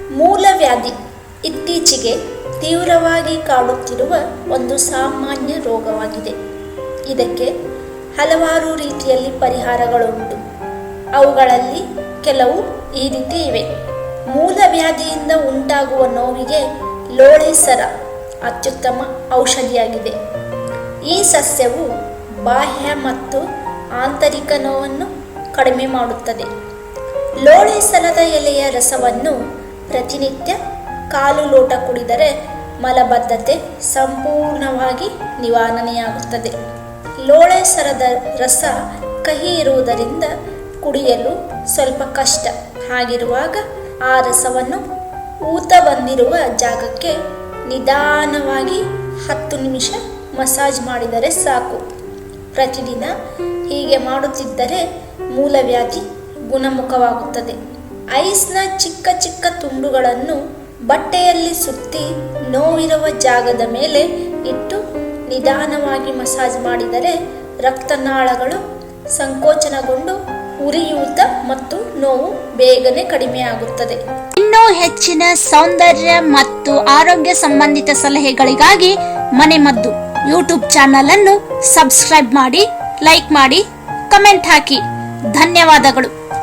ಮೂಲವ್ಯಾಧಿ ಇತ್ತೀಚೆಗೆ ತೀವ್ರವಾಗಿ ಕಾಡುತ್ತಿರುವ ಒಂದು ಸಾಮಾನ್ಯ ರೋಗವಾಗಿದೆ. ಇದಕ್ಕೆ ಹಲವಾರು ರೀತಿಯಲ್ಲಿ ಪರಿಹಾರಗಳುಂಟು. ಅವುಗಳಲ್ಲಿ ಕೆಲವು ಈ ರೀತಿ ಇವೆ. ಮೂಲವ್ಯಾಧಿಯಿಂದ ಉಂಟಾಗುವ ನೋವಿಗೆ ಲೋಳೆ ಸರ ಅತ್ಯುತ್ತಮ ಔಷಧಿಯಾಗಿದೆ. ಈ ಸಸ್ಯವು ಬಾಹ್ಯ ಮತ್ತು ಆಂತರಿಕ ನೋವನ್ನು ಕಡಿಮೆ ಮಾಡುತ್ತದೆ. ಲೋಳೆ ಸರದ ಎಲೆಯ ರಸವನ್ನು ಪ್ರತಿನಿತ್ಯ ಕಾಲು ಲೋಟ ಕುಡಿದರೆ ಮಲಬದ್ಧತೆ ಸಂಪೂರ್ಣವಾಗಿ ನಿವಾರಣೆಯಾಗುತ್ತದೆ. ಲೋಳೆ ಸರದ ರಸ ಕಹಿ ಇರುವುದರಿಂದ ಕುಡಿಯಲು ಸ್ವಲ್ಪ ಕಷ್ಟ. ಹಾಗಿರುವಾಗ ಆ ರಸವನ್ನು ಊತ ಬಂದಿರುವ ಜಾಗಕ್ಕೆ ನಿಧಾನವಾಗಿ ಹತ್ತು ನಿಮಿಷ ಮಸಾಜ್ ಮಾಡಿದರೆ ಸಾಕು. ಪ್ರತಿದಿನ ಹೀಗೆ ಮಾಡುತ್ತಿದ್ದರೆ ಮೂಲವ್ಯಾಧಿ ಗುಣಮುಖವಾಗುತ್ತದೆ. ಐಸ್ನ ಚಿಕ್ಕ ಚಿಕ್ಕ ತುಂಡುಗಳನ್ನು ಬಟ್ಟೆಯಲ್ಲಿ ಸುತ್ತಿ ನೋವಿರುವ ಜಾಗದ ಮೇಲೆ ಇಟ್ಟು ನಿಧಾನವಾಗಿ ಮಸಾಜ್ ಮಾಡಿದರೆ ರಕ್ತನಾಳಗಳು ಸಂಕೋಚನಗೊಂಡು ಉರಿಯೂತ ಮತ್ತು ನೋವು ಬೇಗನೆ ಕಡಿಮೆಯಾಗುತ್ತದೆ. ಇನ್ನೂ ಹೆಚ್ಚಿನ ಸೌಂದರ್ಯ ಮತ್ತು ಆರೋಗ್ಯ ಸಂಬಂಧಿತ ಸಲಹೆಗಳಿಗಾಗಿ ಮನೆಮದ್ದು ಯೂಟ್ಯೂಬ್ ಚಾನಲ್ ಅನ್ನು ಸಬ್ಸ್ಕ್ರೈಬ್ ಮಾಡಿ, ಲೈಕ್ ಮಾಡಿ, ಕಮೆಂಟ್ ಹಾಕಿ. ಧನ್ಯವಾದಗಳು.